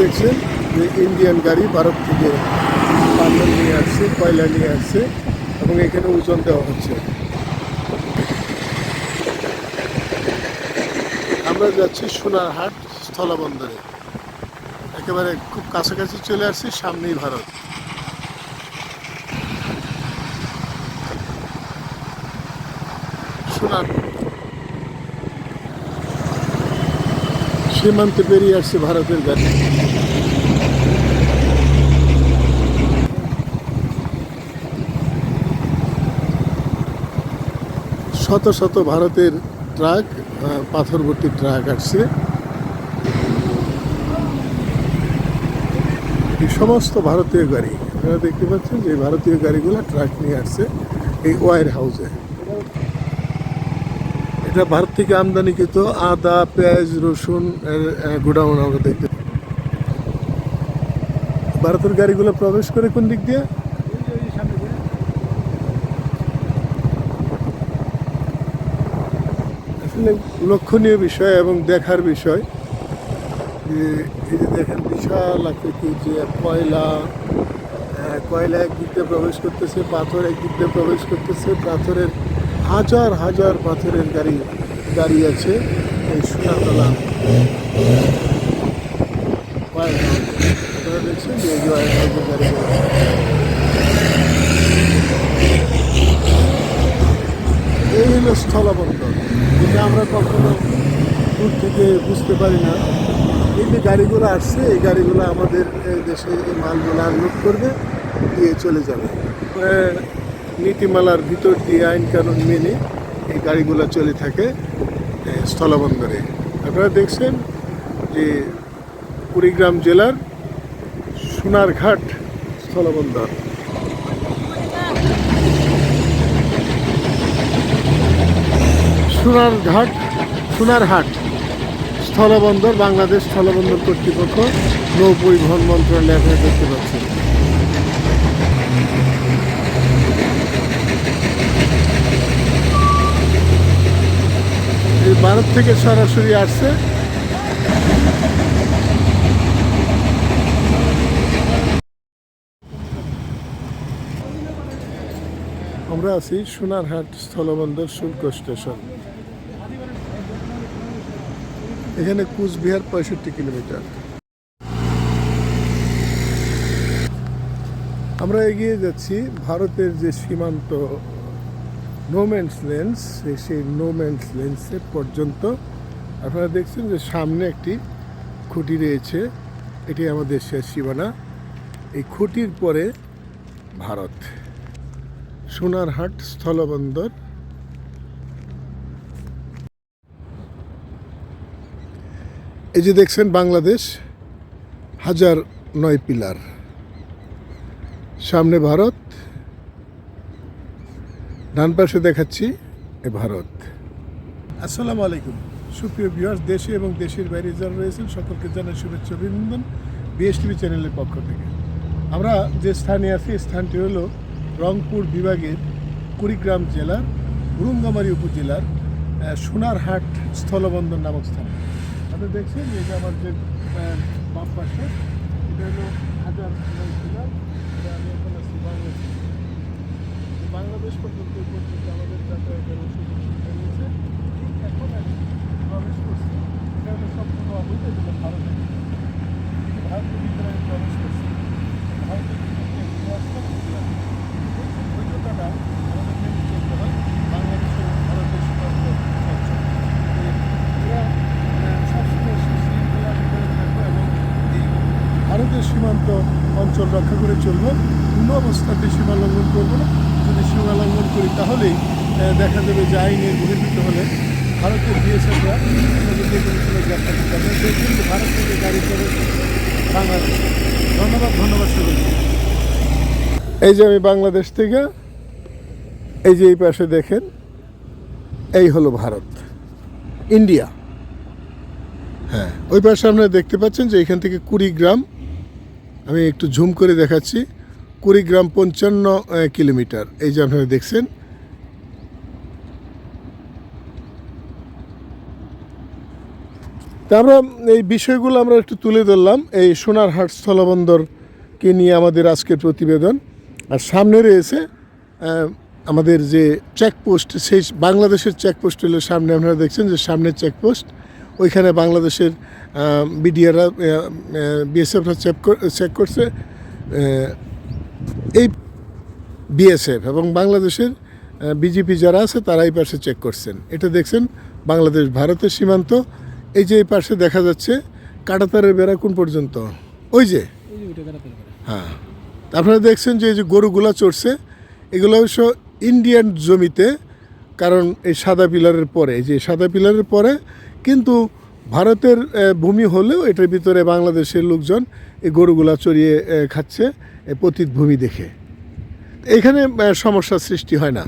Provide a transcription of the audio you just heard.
দেখছেন যে ইন্ডিয়ান গাড়ি ভারত থেকে পাথর নিয়ে আসছে, কয়লা নিয়ে আসছে এবং এখানে ওজন দেওয়া হচ্ছে। আমরা যাচ্ছি সোনারহাট স্থলবন্দরে। একেবারে খুব কাছাকাছি চলে আসছি, সামনেই ভারত। সোনার সীমান্তে বেরিয়ে আসছে ভারতের গাড়ি। শত শত ভারতের ট্রাক পাথর ট্রাক আসছে। এই সমস্ত ভারতীয় গাড়ি, আপনারা দেখতে পাচ্ছেন যে ভারতীয় গাড়িগুলো ট্রাক নিয়ে আসছে এই ওয়ার হাউসে। এটা ভারত থেকে আমদানিকৃত আদা, পেঁয়াজ, রসুন গোডাউন আমরা দেখতে ভারতের গাড়িগুলো প্রবেশ করে কোন দিক দিয়ে? আসলে লক্ষণীয় বিষয় এবং দেখার বিষয় যে, এই যে দেখেন বিশাল আকৃতির যে কয়লা কয়লা একদিক দিয়ে প্রবেশ করতেছে, পাথর একদিক দিয়ে প্রবেশ করতেছে, পাথরের হাজার হাজার পাথরের গাড়ি গাড়ি আছে এই সোনাতলা যে গাড়িগুলো। এই হলো স্থলবন্দর। যেটা আমরা কখনো দূর থেকে বুঝতে পারি না। এই যে গাড়িগুলো আসছে এই গাড়িগুলো আমাদের দেশে মালগুলো আনলোড করবে দিয়ে চলে যাবে। এ, নীতিমালার ভিতর দিয়ে আইন কানুন মেনে এই গাড়িগুলো চলে থাকে স্থলবন্দরে। আপনারা দেখছেন যে কুড়িগ্রাম জেলার সোনারঘাট স্থলবন্দর। সোনারঘাট, সোনারহাট স্থলবন্দর, বাংলাদেশ স্থলবন্দর কর্তৃপক্ষ নৌ পরিবহন মন্ত্রণালয় আপনারা দেখতে পাচ্ছেন। ভারত থেকে সরাসরি আসছে। আমরা আছি সোনারহাট স্থলবন্দর শুল্ক স্টেশন। এখানে কুচবিহার পঁয়ষট্টি কিলোমিটার। আমরা এগিয়ে যাচ্ছি ভারতের যে সীমান্ত নোম্যান্স লেন্স সেই নোম্যান্স লেন্সে পর্যন্ত আপনারা দেখছেন যে সামনে একটি খুঁটি রয়েছে। এটি আমাদের শেষ সীমানা। এই খুঁটির পরে ভারত। সোনারহাট স্থলবন্দর। এই যে দেখছেন বাংলাদেশ, হাজার নয় পিলার। সামনে ভারত ডান পাশে দেখাচ্ছি এ ভারত। আসসালামু আলাইকুম। সুপ্রিয় ভিউয়ার্স দেশে এবং দেশের বাইরে যারা রয়েছেন, সকলকে জানাই শুভেচ্ছা, অভিনন্দন বিএসটিভি চ্যানেলের পক্ষ থেকে। আমরা যে স্থানে আছি স্থানটি হলো রংপুর বিভাগের কুড়িগ্রাম জেলার গুরুঙ্গামারী উপজেলার সোনারহাট স্থলবন্দর নামক স্থান। আপনি দেখছেন যে আমার যে বাম পাশে, এটা হলো হাজার নয় পিলার এটা আমি এখন আছি বাংলাদেশ পর্যন্ত এই আমাদের প্রবেশ করছি এটা হলো ভারতের ভিতরে প্রবেশ করছি ভারতের ভিতরে এই বৈধতাটা আমাদের মেনে চলতে অঞ্চল। এরা এবং ভারতের সীমান্ত অঞ্চল রক্ষা করে চলব কোনো অবস্থাতে সীমা লঙ্ঘন করব না সীমা লঙ্ঘন করি, তাহলেই দেখা যাবে যে আইনের বহির্ভূত হলে ভারতের বিএসএফরা ভারত থেকে ধন্যবাদ ধন্যবাদ এই যে আমি বাংলাদেশ থেকে, এই যে এই পাশে দেখেন, এই হলো ভারত। ইন্ডিয়া। হ্যাঁ ওই পাশে আপনারা দেখতে পাচ্ছেন যে এখান থেকে কুড়ি গ্রাম আমি একটু ঝুম করে দেখাচ্ছি। কুড়িগ্রাম পঞ্চান্ন কিলোমিটার। এই যে আপনারা দেখছেন। তা আমরা এই বিষয়গুলো আমরা একটু তুলে ধরলাম। এই সোনারহাট স্থলবন্দরকে নিয়ে আমাদের আজকের প্রতিবেদন। আর সামনে রয়েছে আমাদের যে চেকপোস্ট সেই বাংলাদেশের চেকপোস্ট হলো সামনে। আপনারা দেখছেন যে সামনের চেকপোস্ট ওইখানে বাংলাদেশের বিডিআররা বিএসএফরা চেক চেক করছে। এই বিএসএফ এবং বাংলাদেশের বিজেপি যারা আছে তারা এই পাশে চেক করছেন। এটা দেখছেন, বাংলাদেশ, ভারতের সীমান্ত। এই যে এই পাশে দেখা যাচ্ছে, কাটাতারের বেড়া কোন পর্যন্ত? ওই যে? হ্যাঁ। আপনারা দেখছেন যে এই যে গরুগুলা চড়ছে, এগুলো অবশ্য ইন্ডিয়ান জমিতে, কারণ এই সাদা পিলারের পরে, এই যে সাদা পিলারের পরে কিন্তু ভারতের ভূমি হলেও এটার ভিতরে বাংলাদেশের লোকজন এই গরুগুলা চড়িয়ে খাচ্ছে পতীত ভূমি দেখে। এখানে সমস্যা সৃষ্টি হয় না।